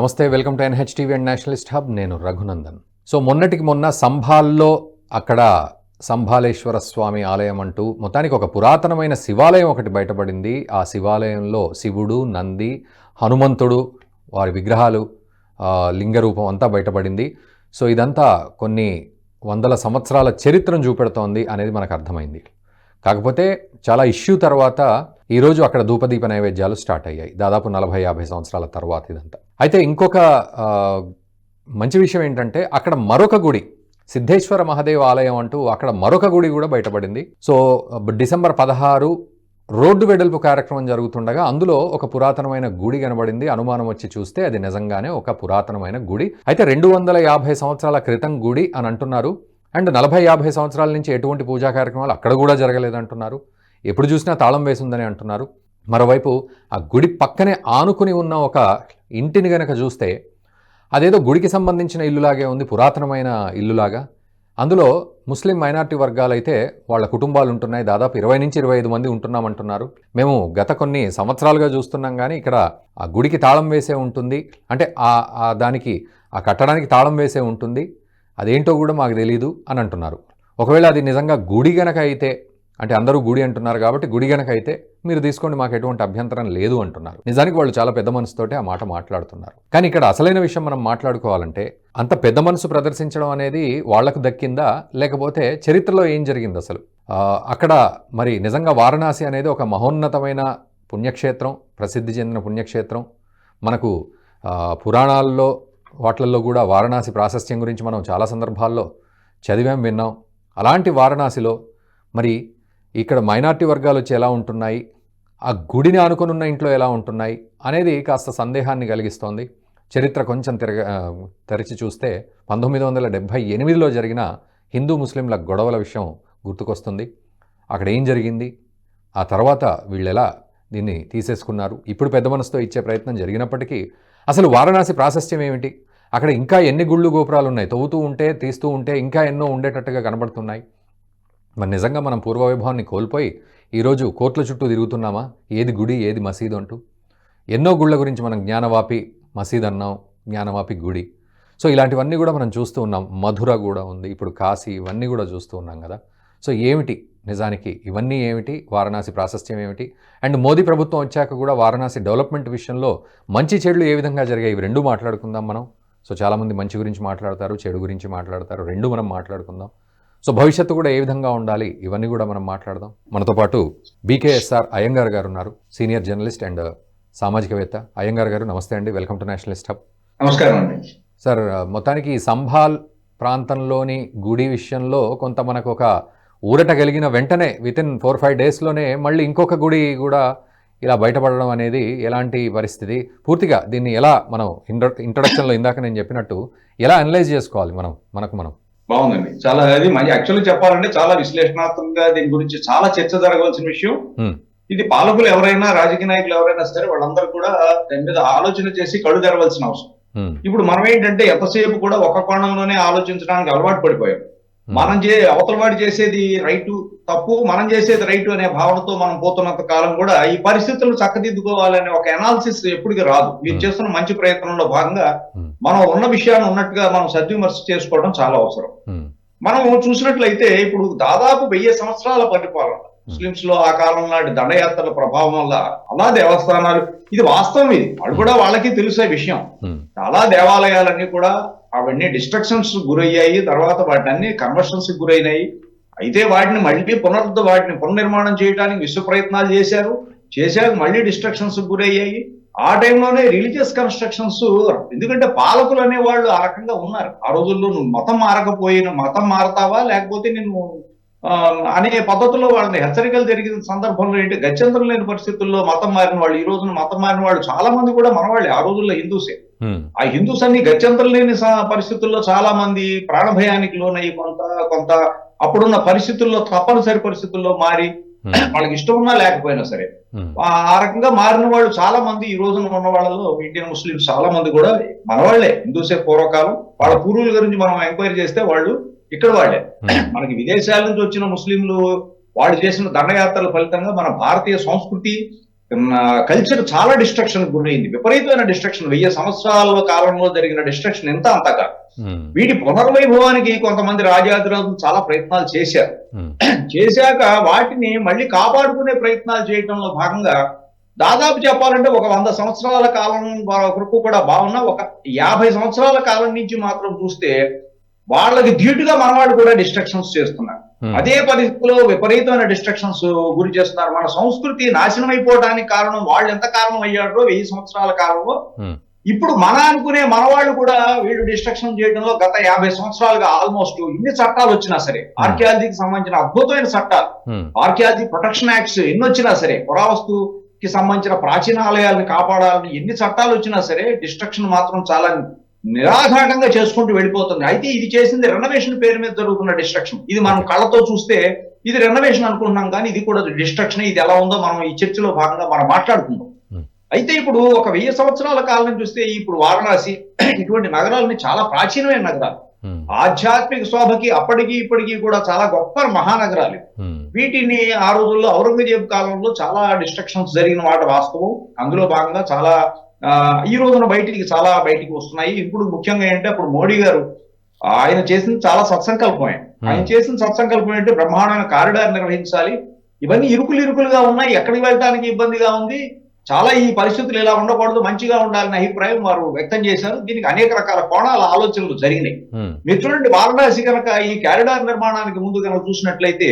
నమస్తే welcome to NH TV and nationalist hub. నేను Raghunandan. So మొన్నటికి మొన్న సంభాల్లో అక్కడ సంభాలేశ్వర స్వామి ఆలయం అంటూ మొత్తానికి ఒక పురాతనమైన శివాలయం ఒకటి బయటపడింది. ఆ శివాలయంలో శివుడు నంది హనుమంతుడు వారి విగ్రహాలు లింగరూపం లింగ రూపం అంతా బయటపడింది. సో ఇదంతా కొన్ని వందల సంవత్సరాల చరిత్రను చూపెడుతోంది అనేది మనకు అర్థమైంది. కాకపోతే చాలా ఇష్యూ తర్వాత ఈరోజు అక్కడ ధూపదీప నైవేద్యాలు స్టార్ట్ అయ్యాయి. దాదాపు నలభై యాభై సంవత్సరాల తర్వాత ఇదంతా. అయితే ఇంకొక మంచి విషయం ఏంటంటే అక్కడ మరొక గుడి సిద్ధేశ్వర మహాదేవ్ ఆలయం అంటూ అక్కడ మరొక గుడి కూడా బయటపడింది. సో డిసెంబర్ పదహారు రోడ్డు వెడల్పు కార్యక్రమం జరుగుతుండగా అందులో ఒక పురాతనమైన గుడి కనబడింది. అనుమానం వచ్చి చూస్తే అది నిజంగానే ఒక పురాతనమైన గుడి. అయితే రెండు వందల యాభై సంవత్సరాల క్రితం గుడి అని అంటున్నారు. అండ్ నలభై యాభై సంవత్సరాల నుంచి ఎటువంటి పూజా కార్యక్రమాలు అక్కడ కూడా జరగలేదంటున్నారు. ఎప్పుడు చూసినా తాళం వేసిందని అంటున్నారు. మరోవైపు ఆ గుడి పక్కనే ఆనుకుని ఉన్న ఒక ఇంటిని గనక చూస్తే అదేదో గుడికి సంబంధించిన ఇల్లులాగే ఉంది పురాతనమైన ఇల్లులాగా. అందులో ముస్లిం మైనారిటీ వర్గాలైతే వాళ్ళ కుటుంబాలు ఉంటున్నాయి దాదాపు ఇరవై నుంచి ఇరవై ఐదు మంది ఉంటున్నామంటున్నారు. మేము గత కొన్ని సంవత్సరాలుగా చూస్తున్నాం కానీ ఇక్కడ ఆ గుడికి తాళం వేసే ఉంటుంది. అంటే ఆ ఆ దానికి ఆ కట్టడానికి తాళం వేసే ఉంటుంది. అదేంటో కూడా మాకు తెలియదు అని అంటున్నారు. ఒకవేళ అది నిజంగా గుడి గనక అయితే అంటే అందరూ గుడి అంటున్నారు కాబట్టి గుడి గనక అయితే మీరు తీసుకోండి మాకు ఎటువంటి అభ్యంతరం లేదు అంటున్నారు. నిజానికి వాళ్ళు చాలా పెద్ద మనసుతోటే ఆ మాట మాట్లాడుతున్నారు. కానీ ఇక్కడ అసలైన విషయం మనం మాట్లాడుకోవాలంటే అంత పెద్ద మనసు ప్రదర్శించడం అనేది వాళ్ళకు దక్కిందా? లేకపోతే చరిత్రలో ఏం జరిగింది అసలు? అక్కడ మరి నిజంగా వారణాసి అనేది ఒక మహోన్నతమైన పుణ్యక్షేత్రం ప్రసిద్ధి చెందిన పుణ్యక్షేత్రం. మనకు పురాణాల్లో వాటిల్లో కూడా వారణాసి ప్రాశస్త్యం గురించి మనం చాలా సందర్భాల్లో చదివాం విన్నాం. అలాంటి వారణాసిలో మరి ఇక్కడ మైనార్టీ వర్గాలు వచ్చి ఎలా ఉంటున్నాయి? ఆ గుడిని ఆనుకొని ఉన్న ఇంట్లో ఎలా ఉంటున్నాయి? అనేది కాస్త సందేహాన్ని కలిగిస్తోంది. చరిత్ర కొంచెం తిరగ తెరిచి చూస్తే పంతొమ్మిది వందల డెబ్భై ఎనిమిదిలో జరిగిన హిందూ ముస్లింల గొడవల విషయం గుర్తుకొస్తుంది. అక్కడ ఏం జరిగింది? ఆ తర్వాత వీళ్ళు ఎలా దీన్ని తీసేసుకున్నారు? ఇప్పుడు పెద్ద మనసుతో ఇచ్చే ప్రయత్నం జరిగినప్పటికీ అసలు వారణాసి ప్రాశస్త్యం ఏమిటి? అక్కడ ఇంకా ఎన్ని గుళ్ళు గోపురాలు ఉన్నాయి? తవ్వుతూ ఉంటే తీస్తూ ఉంటే ఇంకా ఎన్నో ఉండేటట్టుగా కనబడుతున్నాయి. మరి నిజంగా మనం పూర్వవైభవాన్ని కోల్పోయి ఈరోజు కోట్ల చుట్టూ తిరుగుతున్నామా? ఏది గుడి ఏది మసీదు అంటూ? ఎన్నో గుళ్ళ గురించి మనం జ్ఞానవాపి మసీద్ అన్నాం జ్ఞానవాపి గుడి. సో ఇలాంటివన్నీ కూడా మనం చూస్తూ ఉన్నాం. మధుర కూడా ఉంది ఇప్పుడు కాశీ ఇవన్నీ కూడా చూస్తూ ఉన్నాం కదా. సో ఏమిటి నిజానికి? ఇవన్నీ ఏమిటి? వారణాసి ప్రాశస్త్యం ఏమిటి? అండ్ మోదీ ప్రభుత్వం వచ్చాక కూడా వారణాసి డెవలప్మెంట్ విషయంలో మంచి చెడులు ఏ విధంగా జరిగాయి? ఇవి రెండు మాట్లాడుకుందాం మనం. సో చాలామంది మంచి గురించి మాట్లాడతారు చెడు గురించి మాట్లాడతారు. రెండు మనం మాట్లాడుకుందాం. సో భవిష్యత్తు కూడా ఏ విధంగా ఉండాలి? ఇవన్నీ కూడా మనం మాట్లాడదాం. మనతో పాటు బీకేఎస్ఆర్ అయ్యంగార్ గారు ఉన్నారు. సీనియర్ జర్నలిస్ట్ అండ్ సామాజికవేత్త. అయ్యంగార్ గారు నమస్తే అండి. Welcome to nationalist hub. నమస్కారం అండి. సార్ మొత్తానికి సంభాల్ ప్రాంతంలోని గుడి విషయంలో కొంత మనకు ఒక ఊరట కలిగిన వెంటనే విత్ ఇన్ ఫోర్ ఫైవ్ డేస్లోనే మళ్ళీ ఇంకొక గుడి కూడా ఇలా బయటపడడం అనేది ఎలాంటి పరిస్థితి? పూర్తిగా దీన్ని ఎలా మనం ఇంట్రో ఇంట్రడక్షన్లో ఇందాక నేను చెప్పినట్టు ఎలా అనలైజ్ చేసుకోవాలి మనం మనకు మనం? బాగుందండి. చాలా అది మంచి యాక్చువల్లీ చెప్పాలంటే చాలా విశ్లేషణాత్మకంగా దీని గురించి చాలా చర్చ జరగవలసిన విషయం. ఇది పాలకులు ఎవరైనా రాజకీయ నాయకులు ఎవరైనా సరే వాళ్ళందరూ కూడా దాని మీద ఆలోచన చేసి కళ్ళు తెరవలసిన అవసరం. ఇప్పుడు మనం ఏంటంటే ఎంతసేపు కూడా ఒక కోణంలోనే ఆలోచించడానికి అలవాటు పడిపోయాం. మనం చే అవతల వాడు చేసేది రైట్ తప్పు మనం చేసేది రైట్ అనే భావనతో మనం పోతున్నంత కాలం కూడా ఈ పరిస్థితులను చక్కదిద్దుకోవాలనే ఒక అనాలిసిస్ ఎప్పటికీ రాదు. మీరు Hmm. చేస్తున్న మంచి ప్రయత్నంలో భాగంగా Hmm. మనం ఉన్న విషయాన్ని ఉన్నట్టుగా మనం సద్విమర్శ చేసుకోవడం చాలా అవసరం. మనం చూసినట్లయితే ఇప్పుడు దాదాపు వెయ్యి సంవత్సరాల పరిపాలన ముస్లింస్లో ఆ కాలం నాటి దండయాత్రల ప్రభావం వల్ల అలా దేవస్థానాలు ఇది వాస్తవం ఇది. వాళ్ళు కూడా వాళ్ళకి తెలిసే విషయం. చాలా దేవాలయాలన్నీ కూడా అవన్నీ డిస్ట్రక్షన్స్ గురయ్యాయి తర్వాత వాటిని కన్వర్షన్స్ గురైనాయి. అయితే వాటిని మళ్ళీ పునరుద్ధ వాటిని పునర్నిర్మాణం చేయడానికి విశ్వ ప్రయత్నాలు చేశారు. చేశాక మళ్ళీ డిస్ట్రక్షన్స్ గురయ్యాయి. ఆ టైంలోనే రిలీజియస్ కన్స్ట్రక్షన్స్ ఎందుకంటే పాలకులు అనే వాళ్ళు ఆ రకంగా ఉన్నారు. ఆ రోజుల్లో నువ్వు మతం మారకపోయిన మతం మారతావా? లేకపోతే నేను అనే పద్ధతిలో వాళ్ళని హెచ్చరికలు జరిగిన సందర్భంలో ఏంటి? గత్యంతరం లేని పరిస్థితుల్లో మతం మారిన వాళ్ళు ఈ రోజున మతం మారిన వాళ్ళు చాలా మంది కూడా మనవాళ్ళే ఆ రోజుల్లో హిందూసే. ఆ హిందూస్ అన్ని గత్యంతరం లేని పరిస్థితుల్లో చాలా మంది ప్రాణభయానికి లోనయ్యి కొంత కొంత అప్పుడున్న పరిస్థితుల్లో తప్పనిసరి పరిస్థితుల్లో మారి వాళ్ళకి ఇష్టం ఉన్నా లేకపోయినా సరే. ఆ రకంగా మారిన వాళ్ళు చాలా మంది ఈ రోజున ఉన్న వాళ్ళలో ఇండియన్ ముస్లింస్ చాలా మంది కూడా మనవాళ్ళే. హిందూసే పూర్వకాలం. వాళ్ళ పూర్వుల గురించి మనం ఎంక్వైరీ చేస్తే వాళ్ళు ఇక్కడ వాళ్ళే. మనకి విదేశాల నుంచి వచ్చిన ముస్లింలు వాళ్ళు చేసిన దండయాత్రల ఫలితంగా మన భారతీయ సంస్కృతి కల్చర్ చాలా డిస్ట్రక్షన్ గురైంది. విపరీతమైన డిస్ట్రక్షన్ వెయ్యి సంవత్సరాల కాలంలో జరిగిన డిస్ట్రక్షన్ ఎంత అంతగా? ఉమ్, వీటి పునర్వైభవానికి కొంతమంది రాజాధిరాజులు చాలా ప్రయత్నాలు చేశారు. చేశాక వాటిని మళ్ళీ కాపాడుకునే ప్రయత్నాలు చేయడంలో భాగంగా దాదాపు చెప్పాలంటే ఒక వంద సంవత్సరాల కాలం వరకు కూడా బాగున్న ఒక యాభై సంవత్సరాల కాలం నుంచి మాత్రం చూస్తే వాళ్ళకి ధీటుగా మనవాడు కూడా డిస్ట్రక్షన్స్ చేస్తున్నారు. అదే పరిస్థితిలో విపరీతమైన డిస్ట్రక్షన్స్ గురి చేస్తున్నారు. మన సంస్కృతి నాశనం అయిపోవడానికి కారణం వాళ్ళు ఎంత కారణం అయ్యాడో వెయ్యి సంవత్సరాల కాలంలో. ఉమ్, ఇప్పుడు మన అనుకునే మనవాళ్ళు కూడా వీళ్ళు డిస్ట్రక్షన్ చేయడంలో గత యాభై సంవత్సరాలుగా ఆల్మోస్ట్ ఇన్ని చట్టాలు వచ్చినా సరే ఆర్కియాలజీకి సంబంధించిన అద్భుతమైన చట్టాలు. ఆర్కియాలజీ ప్రొటెక్షన్ యాక్ట్స్ ఎన్ని వచ్చినా సరే పురావస్తుకి సంబంధించిన ప్రాచీన ఆలయాలను కాపాడాలని ఎన్ని చట్టాలు వచ్చినా సరే డిస్ట్రక్షన్ మాత్రం చాలా నిరాఘాటంగా చేసుకుంటూ వెళ్ళిపోతుంది. అయితే ఇది చేసింది రెనోవేషన్ పేరు మీద జరుగుతున్న డిస్ట్రక్షన్ ఇది మనం కళ్ళతో చూస్తే ఇది రెనోవేషన్ అనుకుంటున్నాం కానీ ఇది కూడా డిస్ట్రక్షన్ ఇది ఎలా ఉందో మనం ఈ చర్చలో భాగంగా మనం మాట్లాడుకుందాం. అయితే ఇప్పుడు ఒక వెయ్యి సంవత్సరాల కాలం చూస్తే ఇప్పుడు వారణాసి ఇటువంటి నగరాలని చాలా ప్రాచీనమైన నగరాలు. ఆధ్యాత్మిక శోభకి అప్పటికి ఇప్పటికీ కూడా చాలా గొప్ప మహానగరాలు. వీటిని ఆ రోజుల్లో ఔరంగజేబు కాలంలో చాలా డిస్ట్రక్షన్స్ జరిగిన మాట వాస్తవం. అందులో భాగంగా చాలా ఈ రోజున బయటికి చాలా బయటికి వస్తున్నాయి. ఇప్పుడు ముఖ్యంగా ఏంటంటే అప్పుడు మోడీ గారు ఆయన చేసింది చాలా సత్సంకల్పమే. ఆయన చేసిన సత్సంకల్పం ఏంటంటే బ్రహ్మాండమైన కారిడార్ నిర్వహించాలి. ఇవన్నీ ఇరుకులు ఇరుకులుగా ఉన్నాయి. ఎక్కడికి వెళ్ళడానికి ఇబ్బందిగా ఉంది. చాలా ఈ పరిస్థితులు ఇలా ఉండకూడదు. మంచిగా ఉండాలనే అభిప్రాయం వారు వ్యక్తం చేశారు. దీనికి అనేక రకాల కోణాల ఆలోచనలు జరిగినాయి. మీరు చూడండి వారణాసి కనుక ఈ కారిడార్ నిర్మాణానికి ముందు కనుక చూసినట్లయితే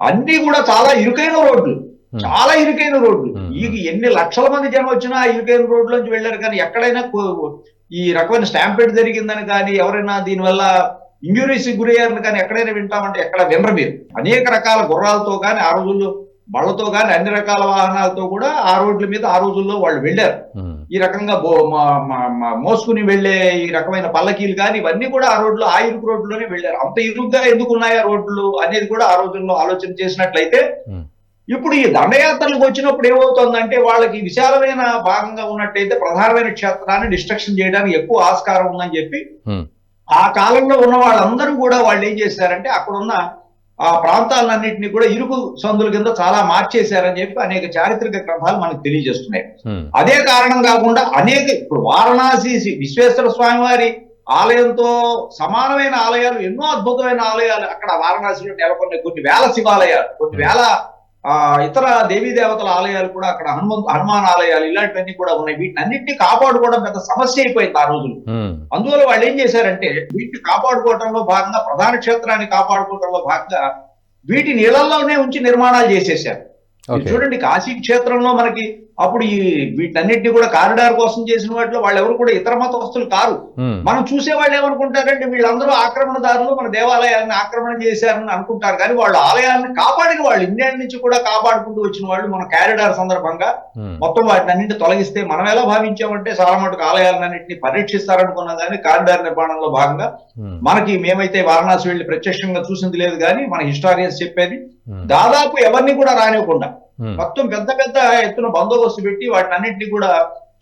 అన్ని కూడా చాలా ఇరుకైన రోడ్లు. చాలా ఇరుకైన రోడ్లు. ఈ ఎన్ని లక్షల మంది జనం వచ్చినా ఆ ఇరుకైన రోడ్లోంచి వెళ్ళారు కానీ ఎక్కడైనా ఈ రకమైన స్టాంపేడ్ జరిగిందని కానీ ఎవరైనా దీనివల్ల ఇంజురీస్ గురయ్యారని కానీ ఎక్కడైనా వింటామంటే ఎక్కడ వినరు మీరు. అనేక రకాల గుర్రాలతో కానీ ఆ రోజుల్లో బళ్ళతో కానీ అన్ని రకాల వాహనాలతో కూడా ఆ రోడ్ల మీద ఆ రోజుల్లో వాళ్ళు వెళ్ళారు. ఈ రకంగా మోసుకుని వెళ్ళే ఈ రకమైన పల్లకీలు కానీ ఇవన్నీ కూడా ఆ రోడ్లు ఆ ఇరుకు రోడ్లోనే వెళ్ళారు. అంత ఇరుగ్గా ఎందుకు ఉన్నాయి ఆ రోడ్లు అనేది కూడా ఆ రోజుల్లో ఆలోచన చేసినట్లయితే. ఇప్పుడు ఈ దండయాత్రలకు వచ్చినప్పుడు ఏమవుతుందంటే వాళ్ళకి విశాలమైన భాగంగా ఉన్నట్టయితే ప్రధానమైన క్షేత్రాన్ని డిస్ట్రక్షన్ చేయడానికి ఎక్కువ ఆస్కారం ఉందని చెప్పి. ఆ కాలంలో ఉన్న వాళ్ళందరూ కూడా వాళ్ళు ఏం చేశారంటే అక్కడున్న ఆ ప్రాంతాలన్నింటినీ కూడా ఇరుకు సందుల కింద చాలా మార్చేశారని చెప్పి అనేక చారిత్రక గ్రంథాలు మనకు తెలియజేస్తున్నాయి అదే కారణం కాకుండా అనేక ఇప్పుడు వారణాసి విశ్వేశ్వర స్వామి వారి ఆలయంతో సమానమైన ఆలయాలు ఎన్నో అద్భుతమైన ఆలయాలు అక్కడ వారణాసిలో నెలకొన్న కొన్ని వేల శివాలయాలు కొన్ని వేల ఆ ఇతర దేవీ దేవతల ఆలయాలు కూడా అక్కడ హనుమంతు హనుమాన్ ఆలయాలు ఇలాంటివన్నీ కూడా ఉన్నాయి. వీటిని అన్నింటినీ కాపాడుకోవడం పెద్ద సమస్య అయిపోయింది ఆ రోజులు. అందువల్ల వాళ్ళు ఏం చేశారంటే వీటిని కాపాడుకోవడంలో భాగంగా ప్రధాన క్షేత్రాన్ని కాపాడుకోవడంలో భాగంగా వీటిని ఇళ్ళలోనే ఉంచి నిర్మాణాలు చేసేసారు చూడండి కాశీ క్షేత్రంలో మనకి అప్పుడు ఈ వీటన్నిటిని కూడా కారిడార్ కోసం చేసిన వాటిలో వాళ్ళు ఎవరు కూడా ఇతర మతస్థులు కారు. మనం చూసే వాళ్ళు ఏమనుకుంటారంటే వీళ్ళందరూ ఆక్రమణదారులు మన దేవాలయాన్ని ఆక్రమణ చేశారని అనుకుంటారు. కానీ వాళ్ళు ఆలయాన్ని కాపాడిన వాళ్ళు ఇండియా నుంచి కూడా కాపాడుకుంటూ వచ్చిన వాళ్ళు మన కారిడార్ సందర్భంగా మొత్తం వాటిని అన్నింటి తొలగిస్తే మనం ఎలా భావించామంటే చాలా మటుకు ఆలయాలన్నింటినీ పరిరక్షిస్తారనుకున్నాం కానీ కారిడార్ నిర్మాణంలో భాగంగా మనకి మేమైతే వారణాసి వెళ్ళి ప్రత్యక్షంగా చూసింది లేదు కానీ మన హిస్టారియన్స్ చెప్పేది దాదాపు ఎవరిని కూడా రానివ్వకుండా మొత్తం పెద్ద పెద్ద ఎత్తున బందోబస్తు పెట్టి వాటిని అన్నింటినీ కూడా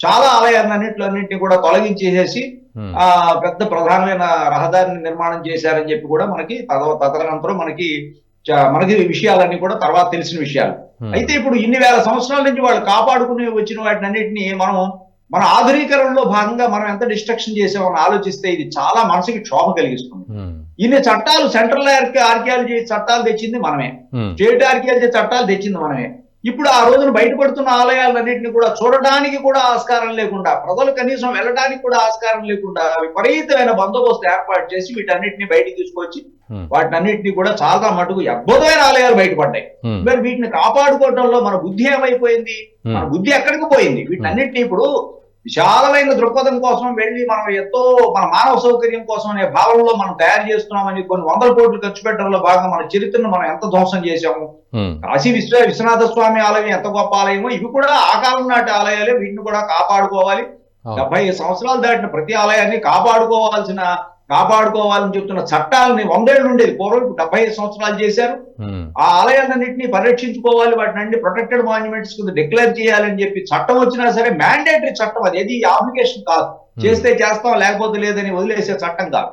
చాలా ఆలయాలన్నింటిలో అన్నింటినీ కూడా తొలగించేసేసి ఉమ్, ఆ పెద్ద ప్రధానమైన రహదారిని నిర్మాణం చేశారని చెప్పి కూడా మనకి తద- తదనంతరం మనకి మనకి విషయాలన్నీ కూడా తర్వాత తెలిసిన విషయాలు. ఉమ్, అయితే ఇప్పుడు ఇన్ని వేల సంవత్సరాల నుంచి వాళ్ళు కాపాడుకుని వచ్చిన వాటిని అన్నింటినీ మనం మన ఆధునీకరణలో భాగంగా మనం ఎంత డిస్ట్రక్షన్ చేసామని ఆలోచిస్తే ఇది చాలా మనసుకి క్షోభ కలిగిస్తుంది. ఇన్ని చట్టాలు సెంట్రల్ ఆర్కియాలజీ చట్టాలు తెచ్చింది మనమే. స్టేట్ ఆర్కియాలజీ చట్టాలు తెచ్చింది మనమే. ఇప్పుడు ఆ రోజున బయటపడుతున్న ఆలయాలన్నింటినీ కూడా చూడడానికి కూడా ఆస్కారం లేకుండా ప్రజలు కనీసం వెళ్ళడానికి కూడా ఆస్కారం లేకుండా విపరీతమైన బందోబస్తు ఏర్పాటు చేసి వీటన్నిటిని బయటికి తీసుకొచ్చి ఉమ్, వాటిని అన్నింటినీ కూడా చాలా మటుకు అద్భుతమైన ఆలయాలు బయటపడ్డాయి. మరి వీటిని కాపాడుకోవడంలో మన బుద్ధి ఏమైపోయింది? మన బుద్ధి ఎక్కడికి పోయింది? వీటన్నిటిని ఇప్పుడు విశాలమైన దృక్పథం కోసం వెళ్ళి మనం ఎంతో మన మానవ సౌకర్యం కోసం అనే భావనలో మనం తయారు చేస్తున్నామని కొన్ని వందల కోట్లు ఖర్చు పెట్టడంలో భాగంగా మన చరిత్రను మనం ఎంత ధ్వంసం చేశాము? కాశీ విశ్వ విశ్వనాథ స్వామి ఆలయం ఎంత గొప్ప ఆలయమో ఇవి కూడా ఆ కాలం నాటి ఆలయాలే. వీటిని కూడా కాపాడుకోవాలి. డెబ్బై సంవత్సరాలు దాటిన ప్రతి ఆలయాన్ని కాపాడుకోవాల్సిన కాపాడుకోవాలని చెప్తున్న చట్టాలని వందేళ్ళు ఉండేది. పూర్వం ఇప్పుడు డెబ్బై సంవత్సరాలు చేశారు. ఆ ఆలయాలన్నింటినీ పరిరక్షించుకోవాలి. వాటిని అన్ని ప్రొటెక్టెడ్ మాన్యుమెంట్స్ కింద డిక్లేర్ చేయాలని చెప్పి చట్టం వచ్చినా సరే మ్యాండేటరీ చట్టం అది. ఏది అప్లికేషన్ కాదు. చేస్తే చేస్తాం లేకపోతే లేదని వదిలేసే చట్టం కాదు.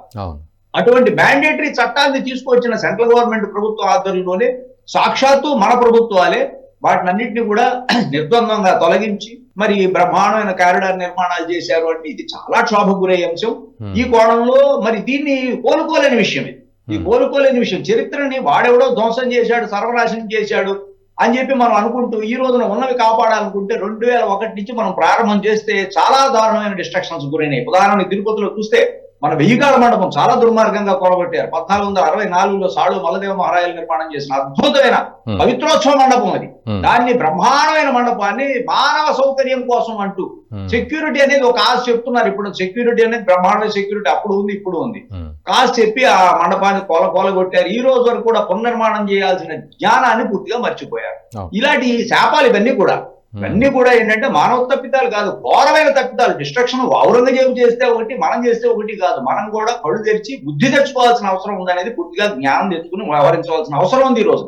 అటువంటి మ్యాండేటరీ చట్టాన్ని తీసుకొచ్చిన సెంట్రల్ గవర్నమెంట్ ప్రభుత్వ ఆధ్వర్యంలోనే సాక్షాత్తు మన ప్రభుత్వాలే వాటిని అన్నింటినీ కూడా నిర్ద్వందంగా తొలగించి మరి బ్రహ్మాండమైన కారిడార్ నిర్మాణాలు చేశారు అంటే ఇది చాలా క్షోభకు గురయ్యే అంశం. ఉమ్, ఈ కోణంలో మరి దీన్ని కోలుకోలేని విషయం ఇది. ఈ ఉమ్, కోలుకోలేని విషయం. చరిత్రని వాడెవడో ధ్వంసం చేశాడు సర్వనాశనం చేశాడు అని చెప్పి మనం అనుకుంటూ ఈ రోజున ఉన్నవి కాపాడాలనుకుంటే రెండు వేల ఒకటి నుంచి మనం ప్రారంభం చేస్తే చాలా దారుణమైన డిస్ట్రక్షన్స్ గురైనాయి. ఉదాహరణకి తిరుపతిలో చూస్తే మన వెయ్యికాల మండపం చాలా దుర్మార్గంగా కొలగొట్టారు పద్నాలుగు వందల అరవై నాలుగులో సాడు మల్లదేవ మహారాజులు నిర్మాణం చేసిన అద్భుతమైన పవిత్రోత్సవ మండపం అది. దాన్ని బ్రహ్మాండమైన మండపాన్ని మానవ సౌకర్యం కోసం అంటూ సెక్యూరిటీ అనేది ఒక ఆశ చెప్తున్నారు. ఇప్పుడు సెక్యూరిటీ అనేది బ్రహ్మాండమైన సెక్యూరిటీ అప్పుడు ఉంది ఇప్పుడు ఉంది. ఉమ్, కాసు చెప్పి ఆ మండపాన్ని కొల కొలగొట్టారు. ఈ రోజు వరకు కూడా పునర్నిర్మాణం చేయాల్సిన జ్ఞానాన్ని పూర్తిగా మర్చిపోయారు. ఇలాంటి శాపాలు ఇవన్నీ కూడా ఇవన్నీ కూడా ఏంటంటే మానవ తప్పిదాలు కాదు ఘోరమైన తప్పిదాలు డిస్ట్రక్షన్ ఔరంగజేబు చేస్తే ఒకటి మనం చేస్తే ఒకటి కాదు. మనం కూడా కళ్ళు తెరిచి బుద్ధి తెచ్చుకోవాల్సిన అవసరం ఉందనేది పూర్తిగా జ్ఞానం తెచ్చుకుని వ్యవహరించవలసిన అవసరం ఉంది ఈ రోజు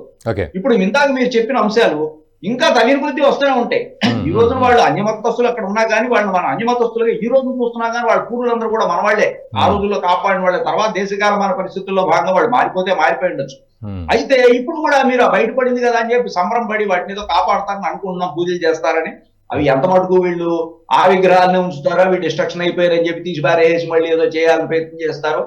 ఇప్పుడు ఇందాక మీరు చెప్పిన అంశాలు ఇంకా తగిన కొద్దీ వస్తూనే ఉంటాయి. ఈ రోజున వాళ్ళు అన్యమతస్తులు అక్కడ ఉన్నా కానీ వాళ్ళు మన అన్యమతస్తులుగా ఈ రోజు చూస్తున్నా కానీ వాళ్ళ పూర్వులందరూ కూడా మన వాళ్ళే. ఆ రోజుల్లో కాపాడిన వాళ్ళే. తర్వాత దేశకాల మన పరిస్థితుల్లో భాగంగా వాళ్ళు మారిపోతే మారిపోయి ఉండొచ్చు. అయితే ఇప్పుడు కూడా మీరు బయటపడింది కదా అని చెప్పి సంబరం పడి వాటిని ఏదో కాపాడతారని అనుకుంటున్నాం పూజలు చేస్తారని. అవి ఎంత మటుకు వీళ్ళు ఆ విగ్రహాలను ఉంచుతారో అవి డిస్ట్రక్షన్ అయిపోయారని చెప్పి తీసి పారేసి మళ్ళీ ఏదో చేయాలని ప్రయత్నం చేస్తారో?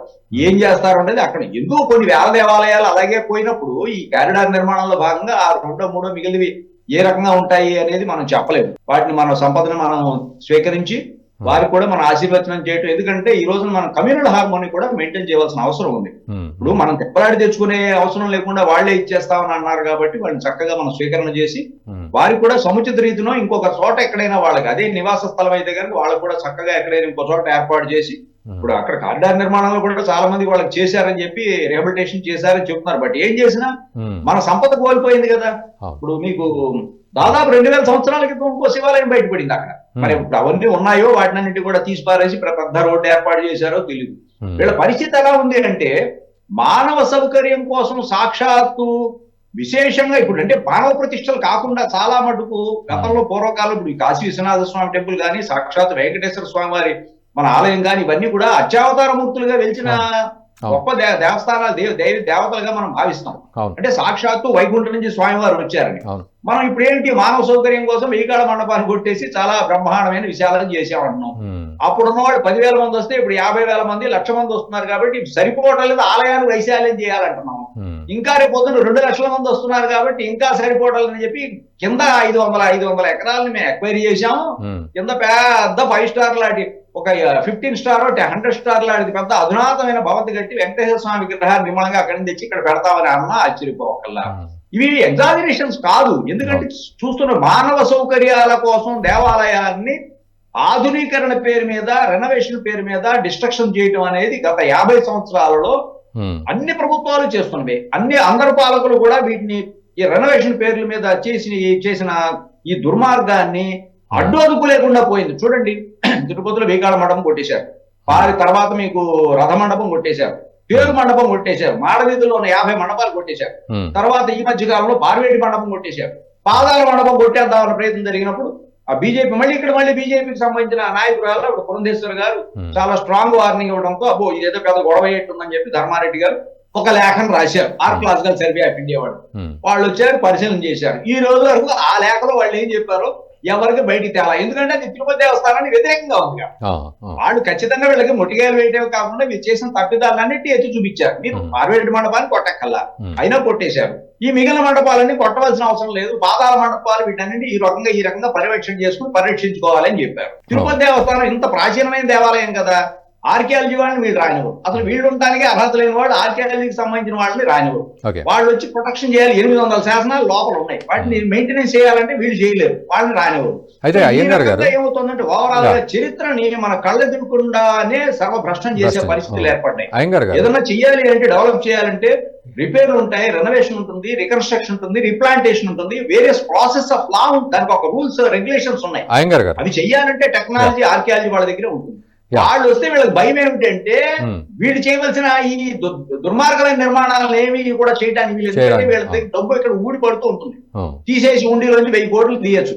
ఏం చేస్తారు అనేది అక్కడ ఎందుకు కొన్ని వేల దేవాలయాలు అలాగే పోయినప్పుడు ఈ కారిడార్ నిర్మాణంలో భాగంగా ఆ రెండో మూడో మిగిలినవి ఏ రకంగా ఉంటాయి అనేది మనం చెప్పలేము. వాటిని మన సంపదను మనం స్వీకరించి వారికి కూడా మనం ఆశీర్వచనం చేయటం. ఎందుకంటే ఈ రోజున మనం కమ్యూనల్ హార్మోని కూడా మెయింటైన్ చేయవలసిన అవసరం ఉంది. ఉమ్, ఇప్పుడు మనం తెప్పలాడి తెచ్చుకునే అవసరం లేకుండా వాళ్ళే ఇచ్చేస్తామని అన్నారు కాబట్టి వాళ్ళని చక్కగా మనం స్వీకరణ చేసి ఉమ్, వారికి కూడా సముచిత రీతిలో ఇంకొక చోట ఎక్కడైనా వాళ్ళకి అదే నివాస స్థలం అయితే కనుక వాళ్ళకు కూడా చక్కగా ఎక్కడైనా ఇంకో చోట ఏర్పాటు చేసి ఇప్పుడు అక్కడ కారిడార్ నిర్మాణంలో కూడా చాలా మంది వాళ్ళకి చేశారని చెప్పి రిహాబిలిటేషన్ చేశారని చెప్తున్నారు. బట్ ఏం చేసినా మన సంపద కోల్పోయింది కదా. ఇప్పుడు మీకు దాదాపు రెండు వేల సంవత్సరాల క్రితం ఇంకో శివాలయం బయటపడింది అక్కడ. మరి ఇప్పుడు అవన్నీ ఉన్నాయో వాటినన్నింటి కూడా తీసి పారేసి ప్ర- పెద్ద రోడ్డు ఏర్పాటు చేశారో తెలియదు వీళ్ళ పరిస్థితి ఎలా ఉంది అంటే మానవ సౌకర్యం కోసం సాక్షాత్తు విశేషంగా ఇప్పుడు అంటే మానవ ప్రతిష్టలు కాకుండా చాలా మటుకు గతంలో పూర్వకాలం ఇప్పుడు ఈ కాశీ విశ్వనాథ స్వామి టెంపుల్ కానీ సాక్షాత్ వెంకటేశ్వర స్వామి వారి మన ఆలయం కానీ ఇవన్నీ కూడా అత్యావతార మూర్తులుగా వెలిచిన. గొప్ప దేవస్థానాలు దేవ దేవి దేవతలుగా మనం భావిస్తాం. అంటే సాక్షాత్తు వైకుంఠం నుంచి స్వామివారు వచ్చారని. మనం ఇప్పుడు ఏంటి మానవ సౌకర్యం కోసం ఈకాడ మండపాన్ని కొట్టేసి చాలా బ్రహ్మాండమైన విశాలం చేసామంటున్నాం అప్పుడు ఉన్నవాడు పదివేల మంది వస్తే ఇప్పుడు యాభై వేల మంది లక్ష మంది వస్తున్నారు కాబట్టి సరిపోవటం లేదు ఆలయాన్ని వైశాల్యం చేయాలంటున్నాం ఇంకా రేపు పొద్దున్న రెండు లక్షల మంది వస్తున్నారు కాబట్టి ఇంకా సరిపోవటాలని చెప్పి కింద ఐదు వందల ఐదు వందల ఎకరాలను మేము ఎక్వైరీ చేశాము. కింద పెద్ద ఫైవ్ స్టార్ లాంటి ఒక ఫిఫ్టీన్ స్టార్ హండ్రెడ్ స్టార్ లాంటిది పెద్ద అధునాతమైన భవంతి కట్టి వెంకటేశ్వర స్వామి విగ్రహాన్ని నిర్మలంగా అక్కడి నుంచి తెచ్చి ఇక్కడ పెడతామని అన్న ఆశ్చర్యపోకల్లా ఇవి ఎగ్జామినేషన్స్ కాదు. ఎందుకంటే చూస్తున్న మానవ సౌకర్యాల కోసం దేవాలయాన్ని ఆధునీకరణ పేరు మీద రెనోవేషన్ పేరు మీద డిస్ట్రక్షన్ చేయడం అనేది గత యాభై సంవత్సరాలలో అన్ని ప్రభుత్వాలు చేస్తున్నవి. అన్ని అందరు పాలకులు కూడా వీటిని ఈ రెనోవేషన్ పేర్ల మీద చేసి చేసిన ఈ దుర్మార్గాన్ని అడ్డు అదుపు లేకుండా పోయింది. చూడండి తిరుపతిలో వేకాళ మండపం కొట్టేశారు. వారి తర్వాత మీకు రథ మండపం కొట్టేశారు. పేరు మండపం కొట్టేశారు. మాడవీధిలో ఉన్న యాభై మండపాలు కొట్టేశారు. తర్వాత ఈ మధ్య కాలంలో పార్వేటి మండపం కొట్టేశారు. పాదాల మండపం కొట్టేద్దామన్న ప్రయత్నం జరిగినప్పుడు ఆ బీజేపీ మళ్ళీ ఇక్కడ మళ్ళీ బీజేపీకి సంబంధించిన నాయకురాలు ఇప్పుడు పురంధేశ్వర్ గారు చాలా స్ట్రాంగ్ వార్నింగ్ ఇవ్వడంతో అబ్బో ఇదేదో పెద్ద గొడవ అయ్యేట్టుందని చెప్పి ధర్మారెడ్డి గారు ఒక లేఖను రాశారు. ఆర్కలాజికల్ సర్వే ఆఫ్ ఇండియా వాళ్ళు వాళ్ళు వచ్చారు పరిశీలన చేశారు. ఈ రోజు వరకు ఆ లేఖలో వాళ్ళు ఏం చెప్పారో ఎవరికి బయటికి తేలా? ఎందుకంటే అది తిరుపతి దేవస్థానానికి వ్యతిరేకంగా ఉంది వాళ్ళు ఖచ్చితంగా వీళ్ళకి మొట్టికాయలు వేయటమే కాకుండా వీళ్ళు చేసిన తప్పిదాలన్నిటి ఎత్తి చూపించారు. మీరు. పార్వేటి మండపాన్ని కొట్టక్కల్లా అయినా కొట్టేశారు. ఈ మిగిలిన మండపాలన్నీ కొట్టవలసిన అవసరం లేదు. పాదాల మండపాలు వీటన్నింటి ఈ రకంగా ఈ రకంగా పర్యవేక్షణ చేసుకుని పరిరక్షించుకోవాలని చెప్పారు. తిరుపతి దేవస్థానం ఇంత ప్రాచీనమైన దేవాలయం కదా. ఆర్కియాలజీ వాళ్ళని వీళ్ళు రానివ్వరు. అసలు వీళ్ళు ఉండడానికి అర్హత లేని వాళ్ళు ఆర్కియాలజీకి సంబంధించిన వాళ్ళని రానివ్వరు. వాళ్ళు వచ్చి ప్రొటెక్షన్ చేయాలి. ఎనిమిది వందల శాసనాలు లోపల ఉన్నాయి. వాటిని మెయింటెనెన్స్ చేయాలంటే వీళ్ళు చేయలేరు. వాళ్ళని రానివ్వరు. ఏమవుతుందంటే ఓవరాల్గా చరిత్రని మన కళ్ళెదురకుండానే సర్వభ్రష్టం చేసే. పరిస్థితులు ఏర్పడ్డాయి. ఏదన్నా చెయ్యాలి అంటే డెవలప్ చేయాలంటే రిపేర్లు ఉంటాయి రెనోవేషన్ ఉంటుంది రికన్స్ట్రక్షన్ ఉంటుంది రిప్లాంటేషన్ ఉంటుంది. వేరియస్ ప్రాసెస్ ఆఫ్ లా దానికి ఒక రూల్స్ రెగ్యులేషన్స్ ఉన్నాయి. అవి చెయ్యాలంటే టెక్నాలజీ ఆర్కియాలజీ వాళ్ళ దగ్గర ఉంటుంది. వాళ్ళు వస్తే వీళ్ళకి భయం ఏమిటంటే ఉమ్, వీళ్ళు చేయవలసిన ఈ దుర్మార్గమైన నిర్మాణాలను ఏమి కూడా చేయడానికి వీళ్ళు వీళ్ళ దగ్గర డబ్బు ఇక్కడ ఊడి పడుతూ ఉంటుంది. తీసేసి ఉండిలోంచి వెయ్యి కోట్లు తీయచ్చు.